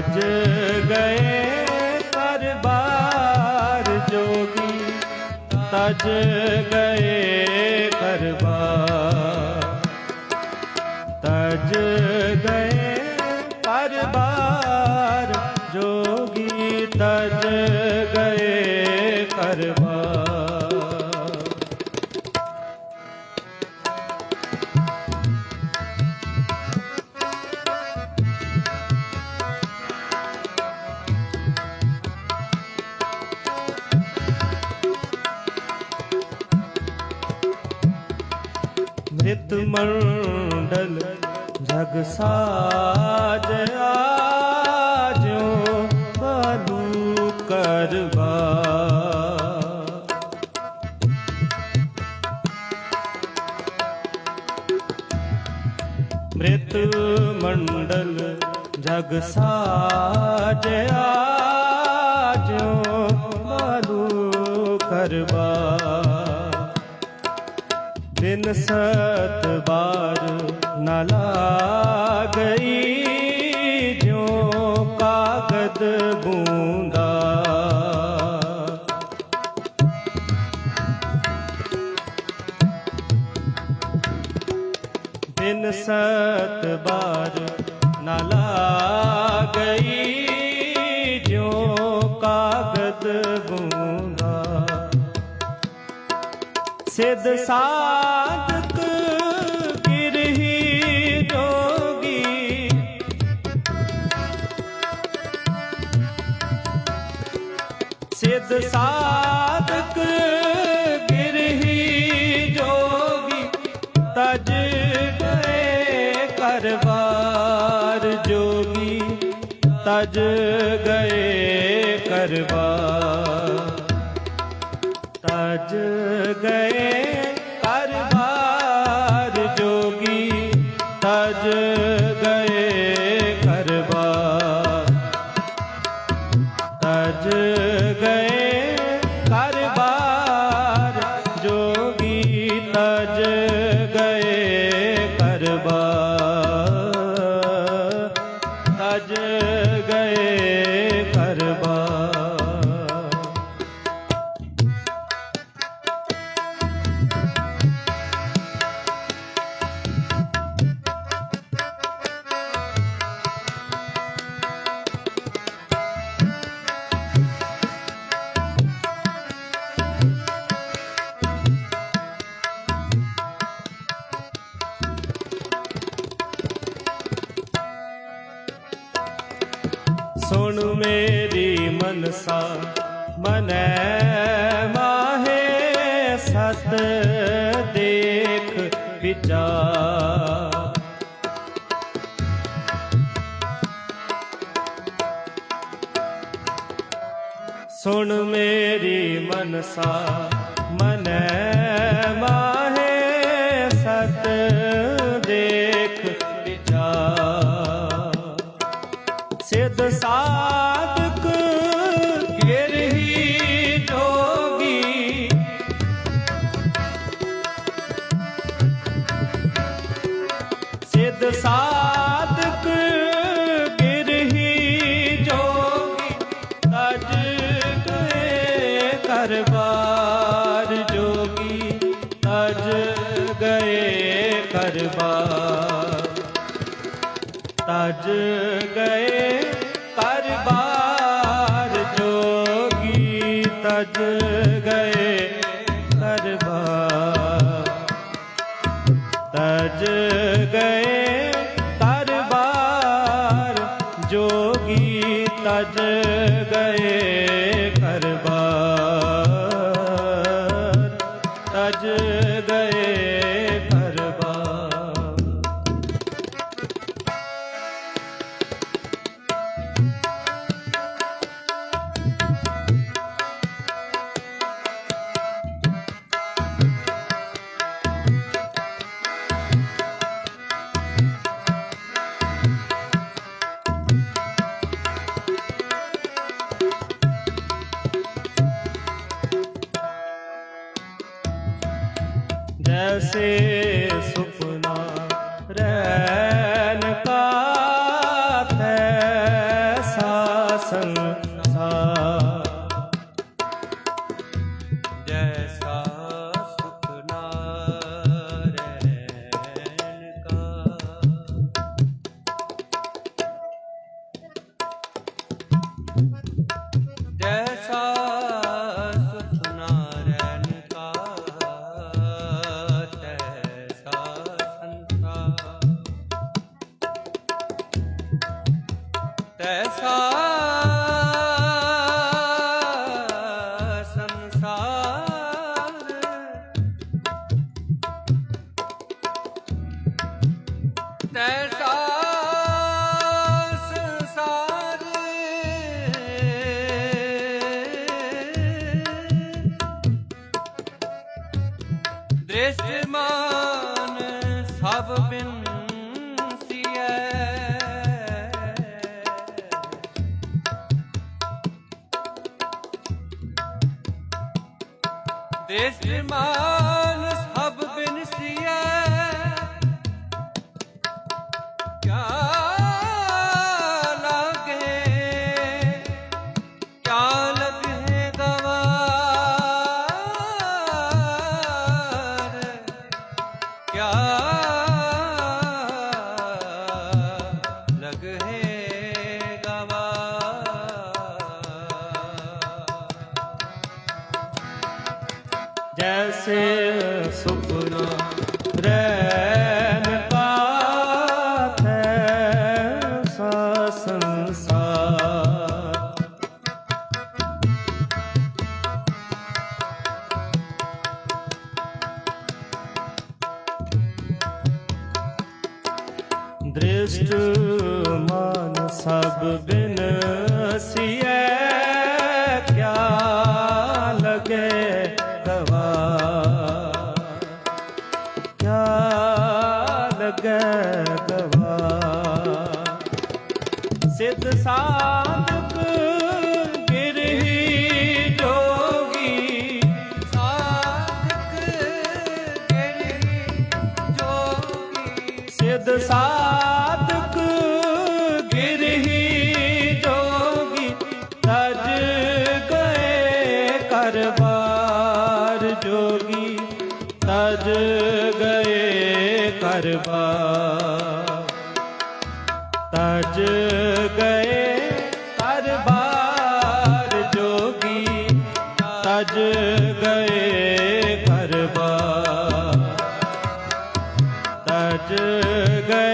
ਤਜ ਗਏ ਕਰਬਾਰ ਜੋਗੀ ਤਜ ਗਏ ਮੰਡਲ ਜਗ ਸਾਜ ਆਜੋ ਬਾਲੂ ਕਰਵਾ। ਮ੍ਰਿਤ ਮੰਡਲ ਜਗ ਸਾਜ ਆਜੋ ਬਾਲੂ ਕਰਵਾ। ਬਿਨ ਸਤ ਬਾਰ ਨ ਲਾਗਈ, ਜਿਉ ਕਾਗਦ ਬੂੰਦਾ ਬਿਨ ਸਤ ਬਾਰ ਨ ਲਾਗਈ, ਜਿਉ ਕਾਗਦ ਬੂੰਦਾ ਸਿੱਧ ਸਾਧਕ ਸਿਧ ਸਾਧਕ ਗਿਰਹੀ ਜੋਗੀ ਤਜ ਗਏ ਕਰਵਾਰ ਜੋਗੀ ਤਜ ਗਏ ਕਰਵਾਰ। ਤਜ ਗਏ ਕਰਬਾਰ ਜੋਗੀ ਤਜ ਗਏ ਕਰਬਾਰ ਤਜ ਗਏ ਸੁਣ ਮੇਰੀ ਮਨਸਾ ਮਨੈ ਮਾਹੇ ਸਤ ਦੇਖ ਵਿਚਾਰ ਸਿੱਧ ਸਾਧਕ ਗਿਰਹੀ ਜੋਗੀ। ਸਿਧ ਸਾਧਕ ਤਜ ਸੰਸਾਰ। ਜੈਸਾ ਸੁਖ ਨਾਰੈਣ ਜੈਸਾ ਸੁਖ ਨਾਰੈਣ ਕਾ। ਸੰਸਾਰ। ਤੈਸਾ ਸੀਐ ਦ੍ਰਿਸ਼ਟਮਾਨ ਸਭ ਬਿਨ ਸੀਐ ਕਿਆ ਲਾਗੇ ਜੈਸੇ ਸੁਪਨਾ ਰੈਨ ਪਾਥੈ ਸਾ ਸੰਸਾਰ। ਦ੍ਰਿਸ਼ਟ ਮਨ ਸਭ ਬਿਨ ਸਿਐ ਜੋਗੀ ਸਾਧਕ ਗਿਰਹੀ ਜੋਗੀ ਤਜ ਗਏ ਕਰਬਾਰ ਜੋਗੀ ਤਜ ਗਏ ਕਰਬਾਰ ਤਜ ਗਏ ਕਰਬਾਰ ਜੋਗੀ ਤਜ ਗਏ ਕਰਬਾਰ ਤਜ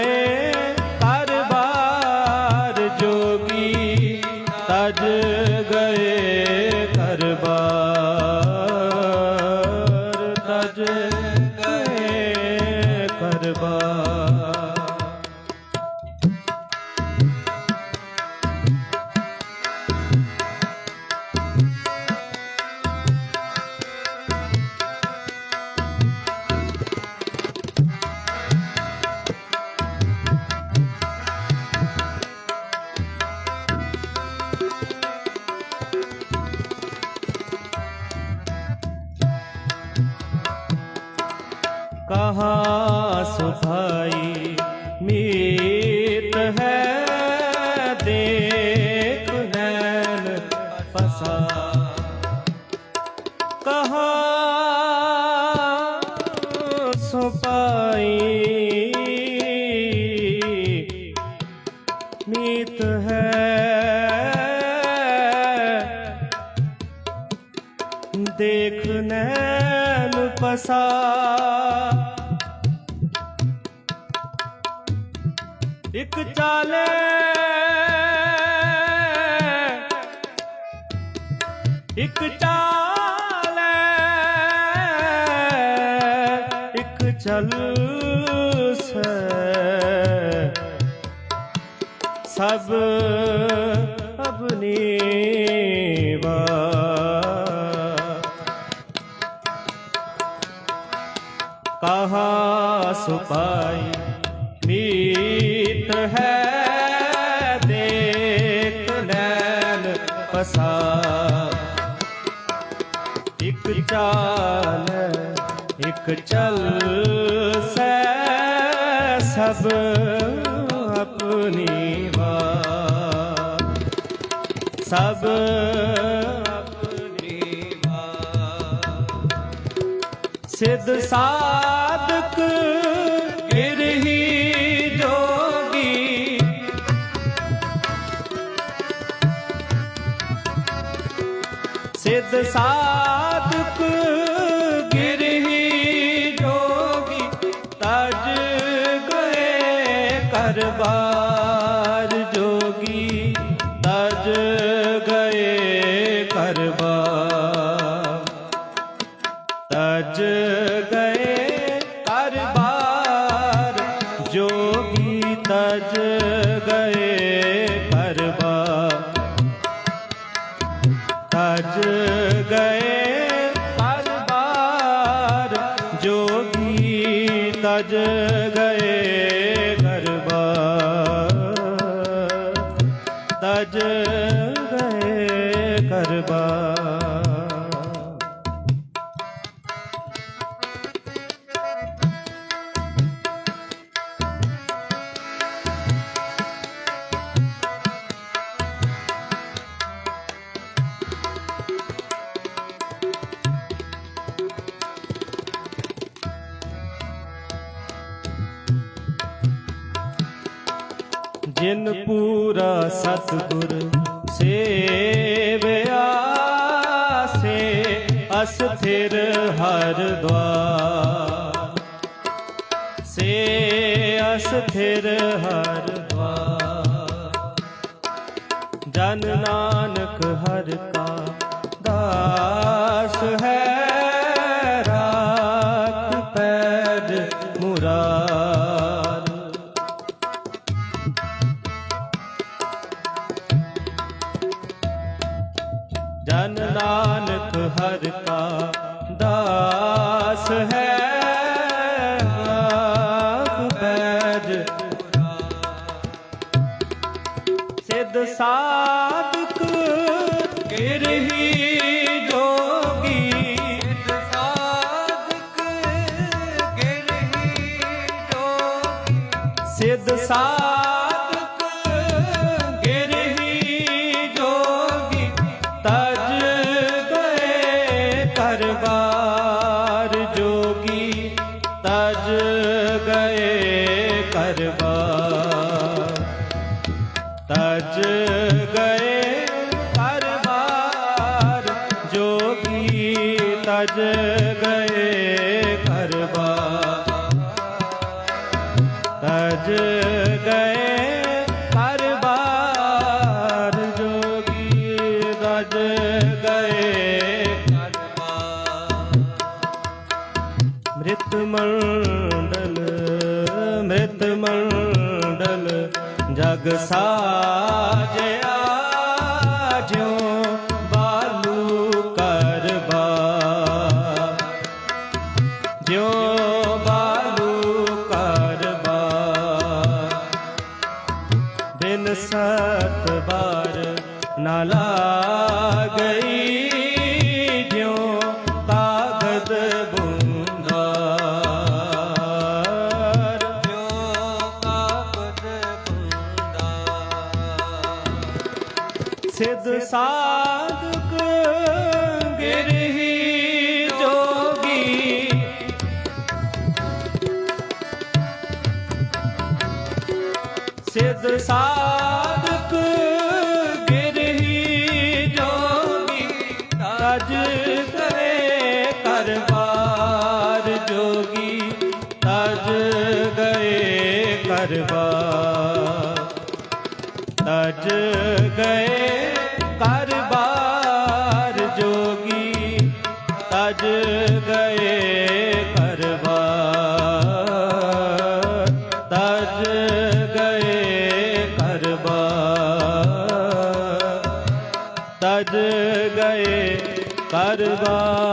ਇੱਕ ਚਾਲੇ। ਇੱਕ ਚਾਲੇ। ਇੱਕ ਚਲ ਸੇ। ਸਭ ਆਪਣੀ ਵਾਰ ਕਹਾ ਸੁਪਾਈ ਮੀਤ ਹੈ, ਦੇਖ ਨੈਣ ਪਸਾ ਇੱਕ ਚਾਲ, ਇੱਕ ਚਲ, ਸੈ ਸਭ ਆਪਣੀ ਵਾਰ ਸਭ ਆਪਣੀ ਵਾਰ ਸਿੱਧ ਸਾਧਕ ਗਏ ਤਜ ਗਏ ਕਰਬਾਰ ਜੋਗੀ ਤਜ ਗਏ ਕਰਬਾਰ ਤਜ ਗਏ ਕਰਬਾਰ ਜੋਗੀ ਤਜ ਗਏ ਕਰਬਾਰ ਤਜ ਗਏ ਜਿਨ ਪੂਰਾ ਸਤਿਗੁਰ ਸੇਵਿਆ ਸੇ ਅਸਥਿਰ ਹਰ ਦਵਾਰ। ਸੇ ਅਸਥਿਰ ਹਰ ਦਵਾਰ। ਜਨ ਨਾਨਕ ਹਰ ਕਾ ਦਾਸ ਹੈ, ਰਾਖ ਪੈਜ ਮੁਰਾਰ। ਸਿੱਧ ਸਾਧਕ ਗਿਰਹੀ ਜੋਗੀ, ਤਜ ਗਏ ਕਰਵਾਰ ਜੋਗੀ, ਤਜ ਗਏ ਕਰਬਾਰ। ਤਜ ਗਏ ਕਰਬਾਰ ਜੋਗੀ, ਤਜ ਗਏ ਜਗ ਸਿੱਧ ਸਾਧਕ ਗਿਰਹੀ ਜੋਗੀ। ਸਿੱਧ ਸਾਧਕ ਗਿਰਹੀ ਜੋਗੀ, ਤਜ ਗਏ ਕਰਬਾਰ ਜੋਗੀ, ਤਜ ਗਏ ਕਰਬਾਰ ਤਜ ਗਏ ਤਜ ਗਏ ਕਰਬਾਰ